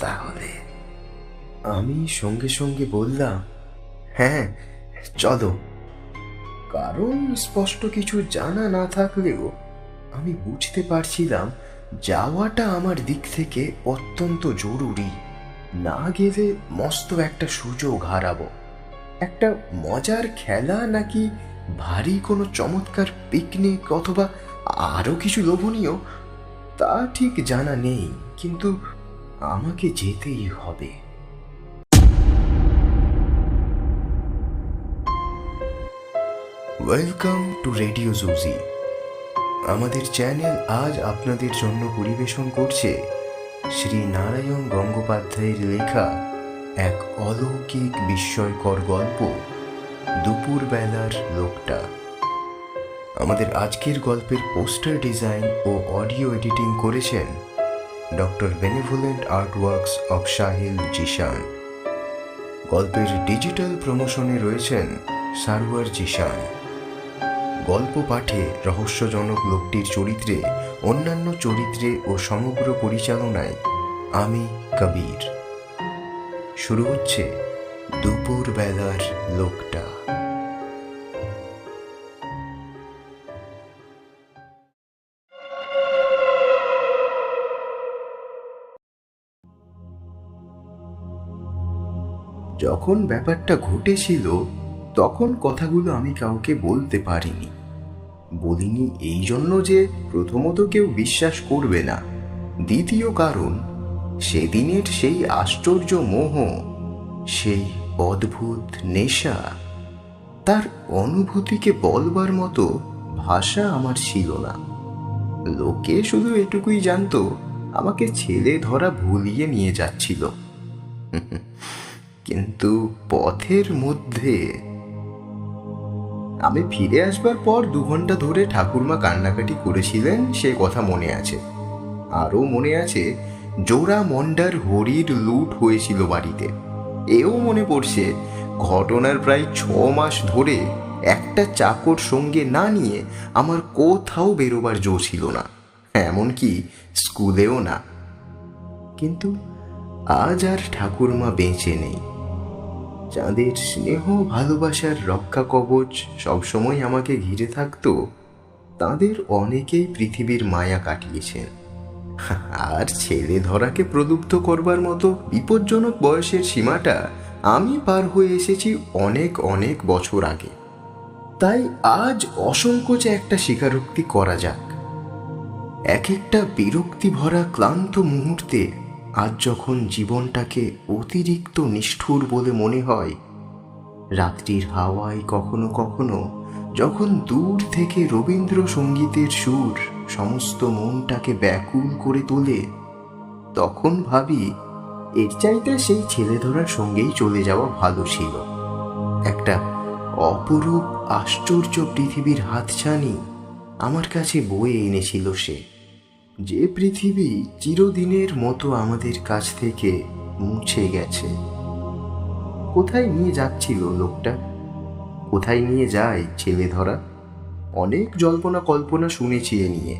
তাহলে। আমি সঙ্গে সঙ্গে বললাম হ্যাঁ চলো। কারণ স্পষ্ট কিছু জানা না থাকলেও আমি বুঝতে পারছিলাম যাওয়াটা আমার দিক থেকে অত্যন্ত জরুরি। না গেলে মস্ত একটা সুযোগ হারাবো। একটা মজার খেলা নাকি ভারী কোনো চমৎকার পিকনিক অথবা আরও কিছু লোভনীয় তা ঠিক জানা নেই, কিন্তু আমাকে যেতেই হবে। ওয়েলকাম টু রেডিও জুজি আমাদের চ্যানেল আজ আপনাদের জন্য পরিবেশন করছে শ্রী নারায়ণ গঙ্গোপাধ্যায়ের লেখা এক অলৌকিক বিস্ময়কর গল্প, দুপুরবেলার লোকটা। আমাদের আজকের গল্পের পোস্টার ডিজাইন ও অডিও এডিটিং করেছেন doctor benevolent artworks of Shahil Jishan. গল্পের ডিজিটাল প্রমোশনে রয়েছেন সারওয়ার জিশান। গল্প পাঠে রহস্যজনক লোকটির চরিত্রে, অন্যান্য চরিত্রে ও সমগ্র পরিচালনায় আমি কবির। শুরু হচ্ছে দুপুর বেলার লোকটা। যখন ব্যাপারটা ঘটেছিল, তখন কথাগুলো আমি কাউকে বলতে পারিনি। বলিনি এই জন্য যে প্রথমত কেউ বিশ্বাস করবে না। দ্বিতীয় কারণ, সেদিনের সেই আশ্চর্য মোহ, সেই অদ্ভুত নেশা, তার অনুভূতিকে বলবার মতো ভাষা আমার ছিল না। লোকে শুধু এটুকুই জানতো, আমাকে ছেলে ধরা ভুলিয়ে নিয়ে যাচ্ছিল। কিন্তু পথের মধ্যে আমি ফিরে আসবার পর দু ঘণ্টা ধরে ঠাকুরমা কান্নাকাটি করেছিলেন, সে কথা মনে আছে। আরও মনে আছে, জোড়া মন্ডার হরির লুট হয়েছিল বাড়িতে। এও মনে পড়ছে, ঘটনার প্রায় ছ মাস ধরে একটা চাকর সঙ্গে না নিয়ে আমার কোথাও বেরোবার জো ছিল না, এমনকি স্কুলেও না। কিন্তু আজ আর ঠাকুরমা বেঁচে নেই। যাদের স্নেহ ভালোবাসার রক্ষা কবচ সবসময় আমাকে ঘিরে থাকতো, তাদের অনেকেই পৃথিবীর মায়া কাটিয়েছেন। আর ছেলে ধরাকে প্রলুব্ধ করবার মতো বিপজ্জনক বয়সের সীমাটা আমি পার হয়ে এসেছি অনেক অনেক বছর আগে। তাই আজ অসংকোচে একটা স্বীকারোক্তি করা যাক। এক একটা বিরক্তি ভরা ক্লান্ত মুহূর্তে আজ যখন জীবনটাকে অতিরিক্ত নিষ্ঠুর বলে মনে হয়, রাত্রির হাওয়ায় কখনো কখনো যখন দূর থেকে রবীন্দ্রসঙ্গীতের সুর সমস্ত মনটাকে ব্যাকুল করে তোলে, তখন ভাবি এর চাইতে সেই ছেলে ধরার সঙ্গেই চলে যাওয়া ভালো ছিল। একটা অপরূপ আশ্চর্য পৃথিবীর হাতছানি আমার কাছে বয়ে এনেছিল সে। যে পৃথিবী চিরদিনের মতো আমাদের কাছ থেকে মুছে গেছে। কোথায় নিয়ে যাচ্ছিল লোকটা? কোথায় নিয়ে যায় ছেলে ধরা অনেক জল্পনা কল্পনা শুনেছি এ নিয়ে।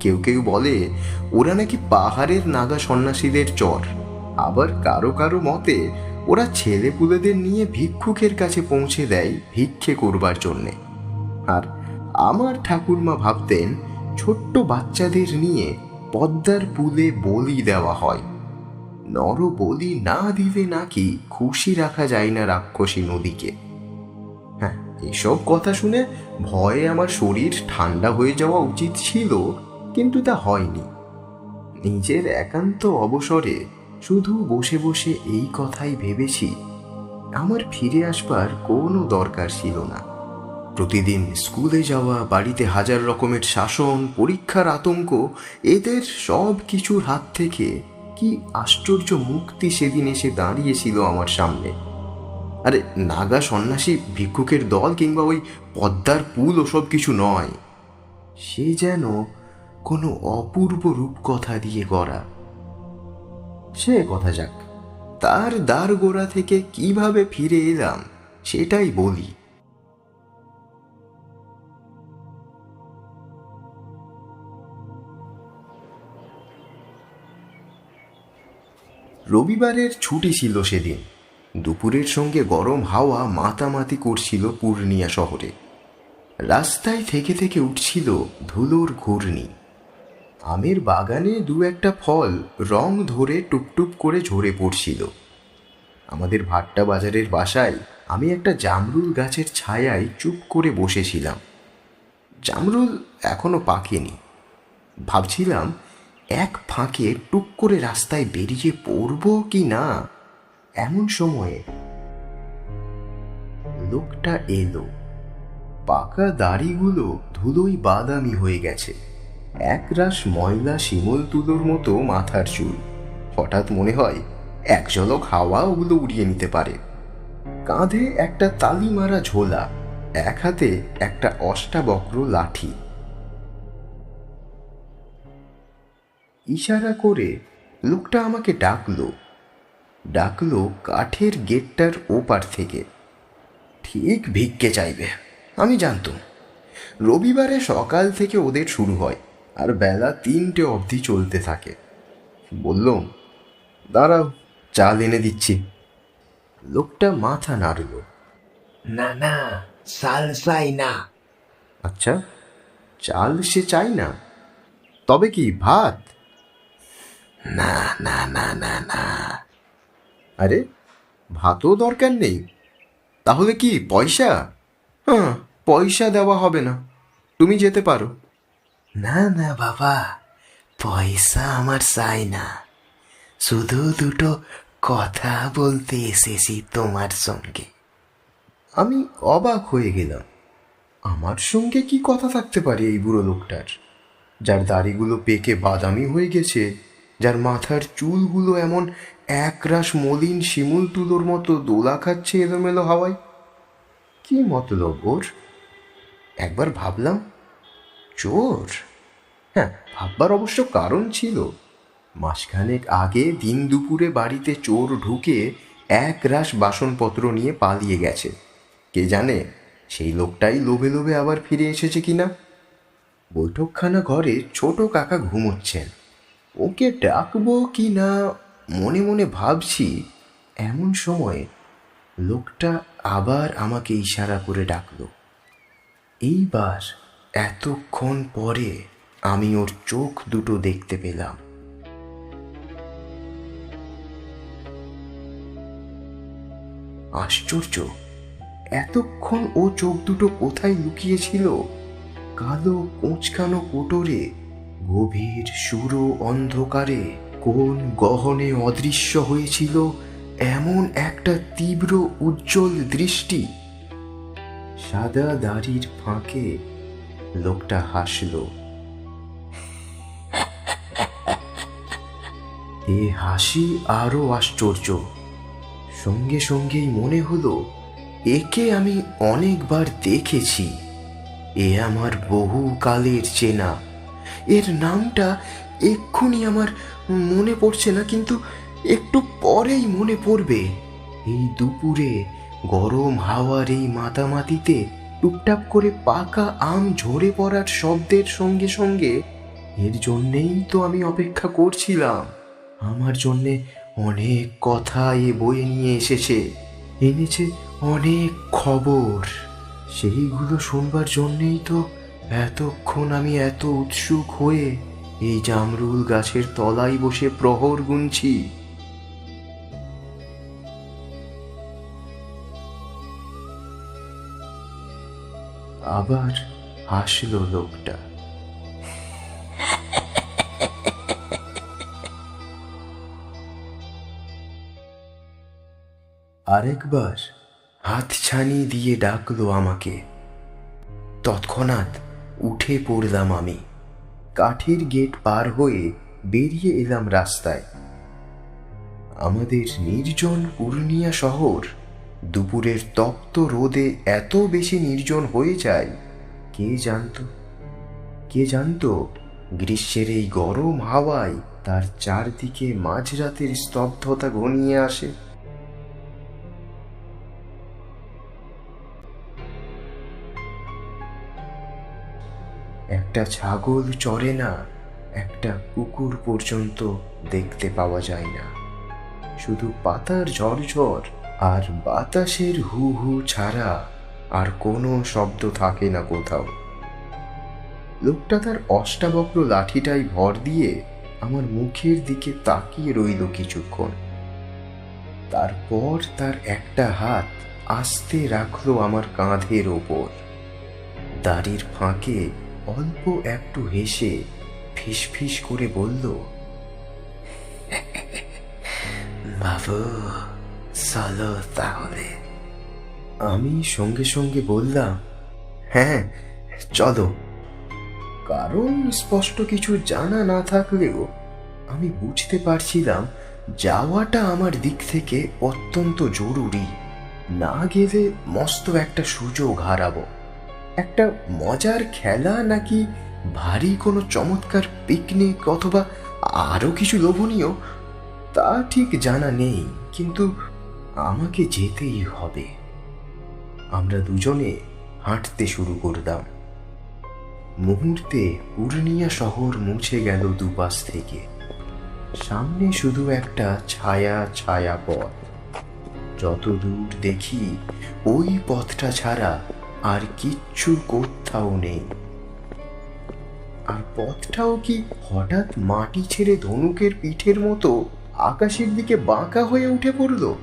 কেউ কেউ বলে, ওরা নাকি পাহাড়ের নাগা সন্ন্যাসীদের চর। আবার কারও কারও মতে, ওরা ছেলে পুলেদের নিয়ে ভিক্ষুকের কাছে পৌঁছে দেয় ভিক্ষে করবার জন্যে। আর আমার ঠাকুরমা ভাবতেন ছোট্ট বাচ্চাদের নিয়ে পদ্মার পুলে বলি দেওয়া হয়। নর বলি না দিলে নাকি খুশি রাখা যায় না রাক্ষসী নদীকে। হ্যাঁ এসব কথা শুনে ভয়ে আমার শরীর ঠান্ডা হয়ে যাওয়া উচিত ছিল, কিন্তু তা হয়নি। নিজের একান্ত অবসরে শুধু বসে বসে এই কথাই ভেবেছি, আমার ফিরে আসবার কোনো দরকার ছিল না। প্রতিদিন স্কুলে যাওয়া, বাড়িতে হাজার রকমের শাসন, পরীক্ষার আতঙ্ক, এদের সব কিছুর হাত থেকে কি আশ্চর্য মুক্তি সেদিন এসে দাঁড়িয়েছিল আমার সামনে। আরে, নাগা সন্ন্যাসী, ভিক্ষুকের দল কিংবা ওই পদ্মার পুল ওসব কিছু নয়। সে যেন কোনো অপূর্ব রূপকথা দিয়ে গড়া। সে কথা যাক, তার দ্বার গোড়া থেকে কীভাবে ফিরে এলাম, সেটাই বলি। রবিবারের ছুটি ছিল সেদিন। দুপুরের সঙ্গে গরম হাওয়া মাতামাতি করছিল পূর্ণিয়া শহরে। রাস্তায় থেকে থেকে উঠছিল ধুলোর ঘূর্ণি। আমের বাগানে দু একটা ফল রং ধরে টুপটুপ করে ঝরে পড়ছিল। আমাদের ভাট্টা বাজারের বাসায় আমি একটা জামরুল গাছের ছায়ায় চুপ করে বসেছিলাম। জামরুল এখনও পাকেনি। ভাবছিলাম এক ফাঁকে টুক করে রাস্তায় বেরিয়ে পড়ব কি না? এমন সময়ে লোকটা এলো। পাকা দাড়িগুলো ধুলোই বাদামি হয়ে গেছে। একরাশ ময়লা শিমল তুলোর মতো মাথার চুল। হঠাৎ মনে হয় এক ঝলক হাওয়া ওগুলো উড়িয়ে নিতে পারে। কাঁধে একটা তালি মারা ঝোলা, এক হাতে একটা অষ্টাবক্র লাঠি। ইশারা করে লোকটা আমাকে ডাকলো। ডাকলো কাঠের গেটটার ওপার থেকে। ঠিক ভিক্ষে চাইবে আমি জানতাম। রবিবারে সকাল থেকে ওদের শুরু হয় আর বেলা তিনটে অবধি চলতে থাকে। বললাম দাঁড়াও চাল এনে দিচ্ছি। লোকটা মাথা নাড়ল। না না সাল চাই না। আচ্ছা চাল সে চাই না। তবে কি ভাত? না না না না না। আরে ভাতও দরকার নেই। তাহলে কি পয়সা? হ্যাঁ পয়সা দেওয়া হবে না। তুমি যেতে পারো। না না বাবা পয়সা আমার চাই না। শুধু দুটো কথা বলতে এসেছি তোমার সঙ্গে। আমি অবাক হয়ে গেলাম। আমার সঙ্গে কি কথা থাকতে পারে এই বুড়ো লোকটার? যার দাড়িগুলো পেকে বাদামি হয়ে গেছে। যার মাথার চুলগুলো এমন একরাশ মলিন শিমুল তুলোর মতো দোলা খাচ্ছে এলোমেলো হাওয়ায়। কি মতলব ওর? একবার ভাবলাম, চোর? হ্যাঁ ভাববার অবশ্য কারণ ছিল। মাসখানেক আগে দিন দুপুরে বাড়িতে চোর ঢুকে এক রাশ বাসনপত্র নিয়ে পালিয়ে গেছে। কে জানে সেই লোকটাই লোভে লোভে আবার ফিরে এসেছে কিনা? বৈঠকখানা ঘরে ছোট কাকা ঘুমোচ্ছেন। ওকে ডাকবো কি না মনে মনে ভাবছি এমন সময়ে লোকটা আবার আমাকে ইশারা করে ডাকলো। এইবার এতক্ষণ পরে আমি ওর চোখ দুটো দেখতে পেলাম। আশ্চর্য, এতক্ষণ ও চোখ দুটো কোথায় লুকিয়েছিল? কালো কোঁচকানো কোটরে গভীর সুরো অন্ধকারে কোন গহনে অদৃশ্য হয়েছিল এমন একটা তীব্র উজ্জ্বল দৃষ্টি। সাদা দাড়ির ফাঁকে লোকটা হাসল। এ হাসি আরও আশ্চর্য। সঙ্গে সঙ্গেই মনে হলো, একে আমি অনেকবার দেখেছি। এ আমার বহু কালের চেনা। এর নামটা এক্ষুনি আমার মনে পড়ছে না, কিন্তু একটু পরেই মনে পড়বে। এই দুপুরে গরম হাওয়ার এই মাতামাতিতে টুকটাপ করে পাকা আম ঝরে পড়ার শব্দের সঙ্গে সঙ্গে এর জন্যেই তো আমি অপেক্ষা করছিলাম। আমার জন্যে অনেক কথা এ বয়ে নিয়ে এসেছে, এনেছে অনেক খবর। সেইগুলো শুনবার জন্যেই তো এতক্ষণ আমি এত উৎসুক হয়ে এই জামরুল গাছের তলায় বসে প্রহর গুনছি। আবার হাসলো লোকটা। আরেকবার হাত ছানি দিয়ে ডাকলো আমাকে। তৎক্ষণাৎ উঠে পড়লাম আমি। কাঠের গেট পার হয়ে বেরিয়ে এলাম রাস্তায়। আমাদের নির্জন পূর্ণিয়া শহর দুপুরের তপ্ত রোদে এত বেশি নির্জন হয়ে যায়, কে জানতো? কে জানতো গ্রীষ্মের এই গরম হাওয়ায় তার চারদিকে মাঝরাতের স্তব্ধতা ঘনিয়ে আসে? একটা ছাগল চড়ে না, একটা কুকুর পর্যন্ত দেখতে পাওয়া যায় না। শুধু পাতার ঝরঝর আর বাতাসের হু হু ছাড়া আর কোনো শব্দ থাকে না কোথাও। লোকটা তার অষ্টাবক্র লাঠিটাই ভর দিয়ে আমার মুখের দিকে তাকিয়ে রইল কিছুক্ষণ। তারপর তার একটা হাত আস্তে রাখল আমার কাঁধের ওপর। দাড়ির ফাঁকে অল্প একটু হেসে ফিসফিস করে বলল, বাবু, চলো তাহলে। আমি সঙ্গে সঙ্গে বললাম হ্যাঁ চলো। কারণ স্পষ্ট কিছু জানা না থাকলেও আমি বুঝতে পারছিলাম যাওয়াটা আমার দিক থেকে অত্যন্ত জরুরি। না গেলে মস্ত একটা সুযোগ হারাবো। একটা মজার খেলা নাকি ভারী কোনো চমৎকার পিকনিক অথবা আরও কিছু লোভনীয়? তা ঠিক জানা নেই, কিন্তু আমাকে যেতেই হবে। আমরা দুজনে হাঁটতে শুরু করলাম। মুহূর্তে পূর্ণিয়া শহর মুছে গেল দুপাশ থেকে। সামনে শুধু একটা ছায়া ছায়া পথ। যত দূর দেখি ওই পথটা ছাড়া আর কিচ্ছু কোথাও নেই। আর পথটাও কি হঠাৎ মাটি ছেড়ে ধনুকের পিঠের মতো আকাশের দিকে বাঁকা হয়ে উঠে পড়ল?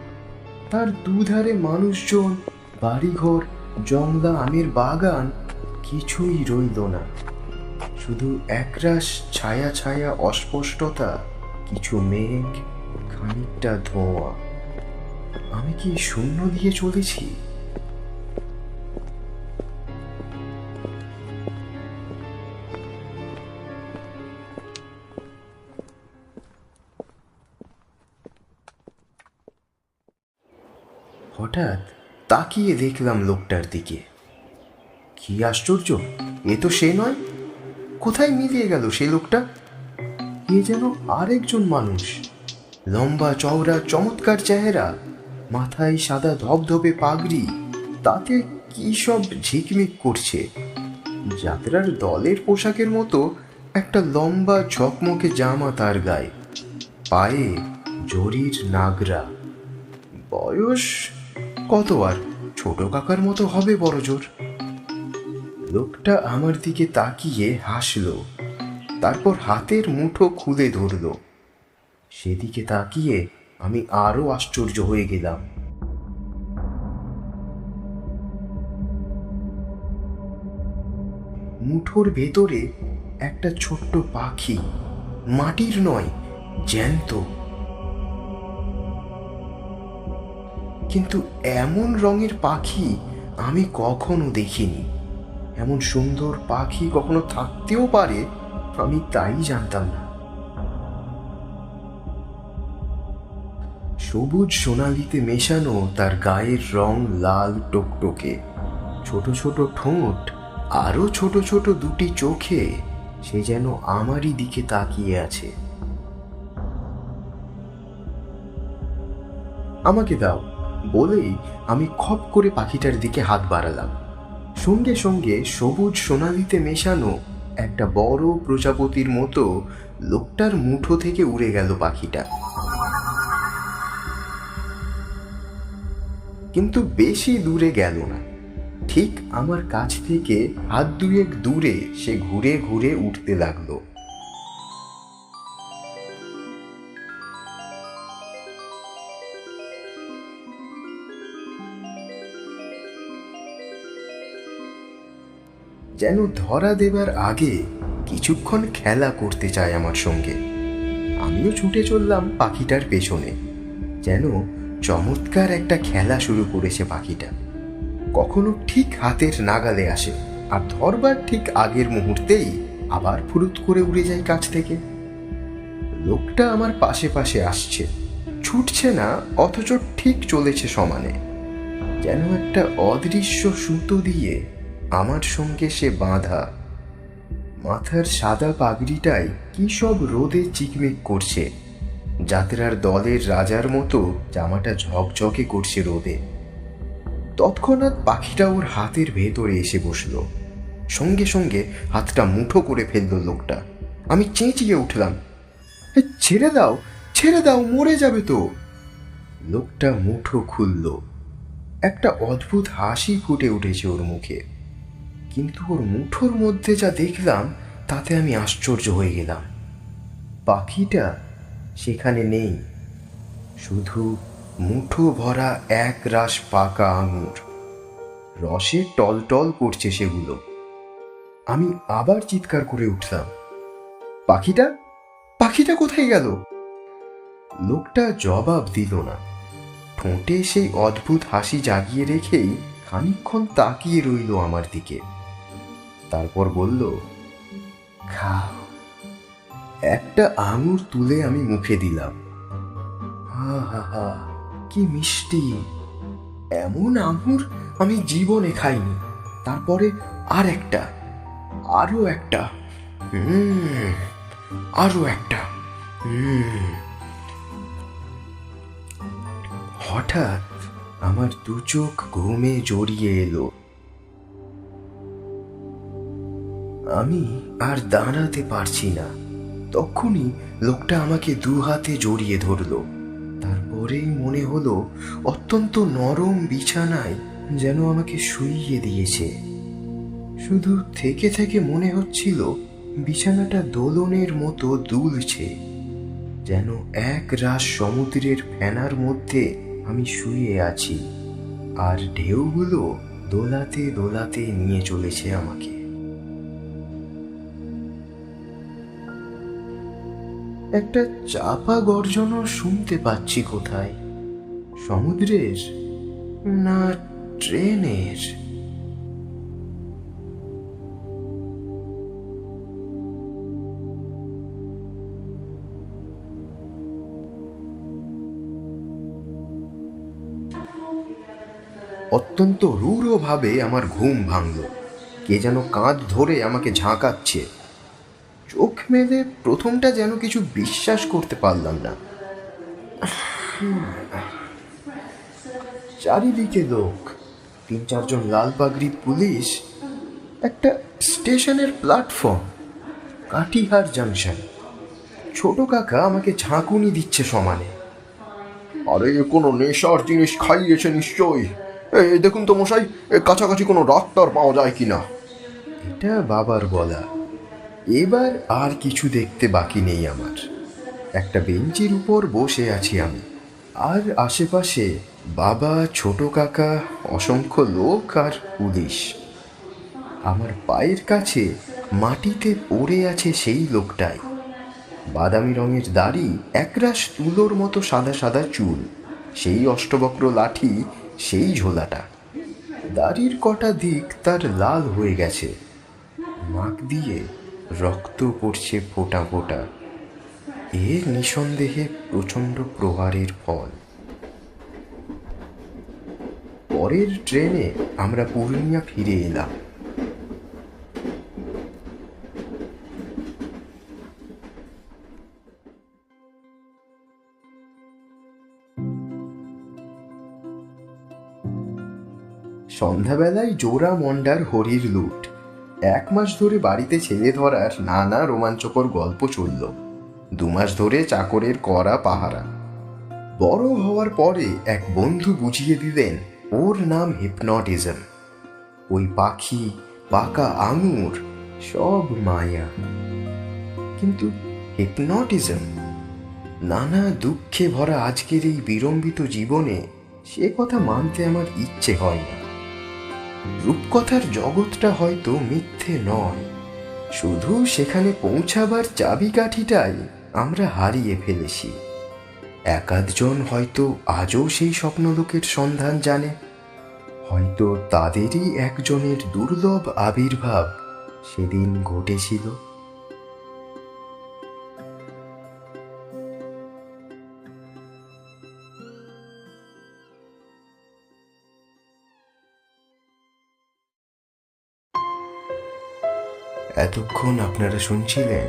তার দুধারে মানুষজন, বাড়িঘর জংলা আমের বাগান কিছুই রইল না। শুধু একরাশ ছায়া ছায়া অস্পষ্টতা, কিছু মেঘ, খানিকটা ধোঁয়া। আমি কি শূন্য দিয়ে চলেছি? হঠাৎ তাকিয়ে দেখলাম লোকটার দিকে। কি আশ্চর্য, এ তো সে নয়। কোথায় মিলিয়ে গেল সে লোকটা? এ যেন আরেকজন মানুষ। লম্বা চওড়া, চমৎকার চেহারা, মাথায় সাদা ধবধবে পাগড়ি, তাতে কি সব ঝিকমিক করছে? যাত্রার দলের পোশাকের মতো একটা লম্বা ঝকমকে জামা তার গায়ে, পায়ে জরির নাগরা। বয়স কত আর ছোট কাকার মতো হবে বড় জোর। লোকটা আমার দিকে তাকিয়ে হাসলো, তারপর হাতের মুঠো খুলে ধরলো। সেদিকে তাকিয়ে আমি আরও আশ্চর্য হয়ে গেলাম। মুঠোর ভেতরে একটা ছোট্ট পাখি, মাটির নয়, জ্যান্ত। কিন্তু এমন রঙের পাখি আমি কখনো দেখিনি। এমন সুন্দর পাখি কখনো থাকতেও পারে, আমি তাই জানতাম না। সবুজ সোনালিতে মেশানো তার গায়ের রং লাল টকটকে। ছোট ছোট ঠোঁট, আরও ছোট ছোট দুটি চোখে সে যেন আমারই দিকে তাকিয়ে আছে। আমাকে দাও। বলেই আমি খপ করে পাখিটার দিকে হাত বাড়ালাম। সঙ্গে সঙ্গে সবুজ সোনালিতে মেশানো একটা বড় প্রজাপতির মতো লোকটার মুঠো থেকে উড়ে গেল পাখিটা। কিন্তু বেশি দূরে গেল না। ঠিক আমার কাছ থেকে হাত দুয়েক দূরে সে ঘুরে ঘুরে উঠতে লাগল। যেন ধরা দেবার আগে কিছুক্ষণ খেলা করতে চায় আমার সঙ্গে। আমিও ছুটে চললাম পাখিটার পেছনে, যেন চমৎকার একটা খেলা শুরু করেছে পাখিটা। কখনো ঠিক হাতের নাগালে আসে, আর ধরবার ঠিক আগের মুহূর্তেই আবার ফুরুত করে উড়ে যায় কাছ থেকে। লোকটা আমার পাশে পাশে আসছে, ছুটছে না, অথচ ঠিক চলেছে সমানে। যেন একটা অদৃশ্য সুতো দিয়ে আমার সঙ্গে সে বাঁধা। মাথার সাদা পাগড়িটাই কি সব রোদে চিকমিক করছে। যাত্রার দলের রাজার মতো জামাটা ঝকঝকে করছে রোদে। তৎক্ষণাৎ পাখিটা ওর হাতের ভেতরে এসে বসল। সঙ্গে সঙ্গে হাতটা মুঠো করে ফেলল লোকটা। আমি চেঁচিয়ে উঠলাম ছেড়ে দাও ছেড়ে দাও, মরে যাবে তো। লোকটা মুঠো খুলল। একটা অদ্ভুত হাসি ফুটে উঠেছে ওর মুখে। কিন্তু ওর মুঠোর মধ্যে যা দেখলাম, তাতে আমি আশ্চর্য হয়ে গেলাম। পাখিটা সেখানে নেই। শুধু মুঠো ভরা এক রাস পাকা আঙুর। রসে টলটল করছে সেগুলো। আমি আবার চিৎকার করে উঠলাম, পাখিটা? পাখিটা কোথায় গেল? লোকটা জবাব দিল না। ঠোঁটে সেই অদ্ভুত হাসি জাগিয়ে রেখেই খানিকক্ষণ তাকিয়ে রইল আমার দিকে। তারপর বলল, খাও। একটা আঙুর তুলে আমি মুখে দিলাম। হা হা হা কি মিষ্টি। এমন আঙুর আমি জীবনে খাইনি। তারপরে আর একটা আরও একটা আরও একটা হঠাৎ আমার দু চোখ ঘুমে জড়িয়ে এলো। আমি আর দাঁড়াতে পারছি না। তখনই লোকটা আমাকে দু হাতে জড়িয়ে ধরলো। তারপরেই মনে হলো, অত্যন্ত নরম বিছানায় যেন আমাকে শুইয়ে দিয়েছে। শুধু থেকে থেকে মনে হচ্ছিল, বিছানাটা দোলনের মতো দুলছে। যেন এক রাস সমুদ্রের ফেনার মধ্যে আমি শুয়ে আছি। আর ঢেউগুলো দোলাতে দোলাতে নিয়ে চলেছে আমাকে। একটা চাপা গর্জনও শুনতে পাচ্ছি কোথায়। সমুদ্রের না ট্রেনের? অত্যন্ত রূঢ়ভাবে আমার ঘুম ভাঙল। কে যেন কাঁধ ধরে আমাকে ঝাঁকাচ্ছে। চোখ মেলে প্রথমটা যেন কিছু বিশ্বাস করতে পারলাম না। চারিদিকে লোক তিন চারজন লাল পাগড়ি পুলিশ একটা স্টেশনের প্ল্যাটফর্ম কাটিহার জাংশন। ছোট কাকা আমাকে ঝাঁকুনি দিচ্ছে সমানে। আরে কোনো নেশার জিনিস খাইয়েছে নিশ্চয়ই। এই দেখুন তো মশাই কাছাকাছি কোনো ডাক্তার পাওয়া যায় কিনা? এটা বাবার বলা এবার আর কিছু দেখতে বাকি নেই আমার। একটা বেঞ্চের উপর বসে আছি আমি। আর আশেপাশে বাবা, ছোট কাকা, অসংখ্য লোক আর পুলিশ। আমার পায়ের কাছে মাটিতে পড়ে আছে সেই লোকটাই। বাদামি রঙের দাড়ি একরাশ তুলোর মতো সাদা সাদা চুল। সেই অষ্টবক্র লাঠি, সেই ঝোলাটা। দাড়ির কটা দিক তার লাল হয়ে গেছে। নাক দিয়ে রক্ত পড়ছে ফোঁটা ফোঁটা। এর নিঃসন্দেহে প্রচণ্ড প্রহারের ফল। পরের ট্রেনে আমরা পূর্ণিয়া ফিরে এলাম। সন্ধ্যাবেলায় জোড়া মন্ডার হরির লুট। এক মাস ধরে বাড়িতে ছেড়ে ধরার নানা রোমাঞ্চকর গল্প চলল। দু মাস ধরে চাকরের করা পাহারা। বড় হওয়ার পরে এক বন্ধু বুঝিয়ে দিলেন, ওর নাম হিপনটিজম। ওই পাখি, পাকা আঙুর, সব মায়া। কিন্তু হিপনটিজম? নানা দুঃখে ভরা আজকের এই বিড়ম্বিত জীবনে সে কথা মানতে আমার ইচ্ছে হয় না। রূপকথার জগৎটা হয়তো মিথ্যে নয়। শুধু সেখানে পৌঁছাবার চাবিকাঠিটাই আমরা হারিয়ে ফেলেছি। একাধজন হয়তো আজও সেই স্বপ্নলোকের সন্ধান জানে। হয়তো তাদেরই একজনের দুর্লভ আবির্ভাব সেদিন ঘটেছিল। এতক্ষণ আপনারা শুনছিলেন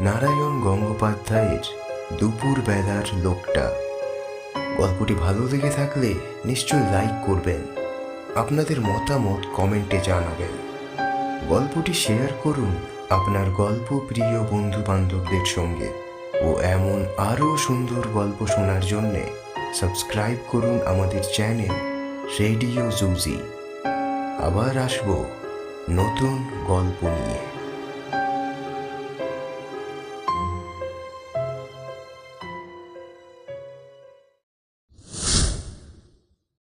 নারায়ণ গঙ্গোপাধ্যায়ের দুপুর বেলার লোকটা। গল্পটি ভালো লেগে থাকলে নিশ্চয়ই লাইক করবেন, আপনাদের মতামত কমেন্টে জানাবেন। গল্পটি শেয়ার করুন আপনার গল্প প্রিয় বন্ধু বান্ধবদের সঙ্গে ও এমন আরও সুন্দর গল্প শোনার জন্যে সাবস্ক্রাইব করুন আমাদের চ্যানেল রেডিও জুজি। আবার আসব নতুন গল্প নিয়ে।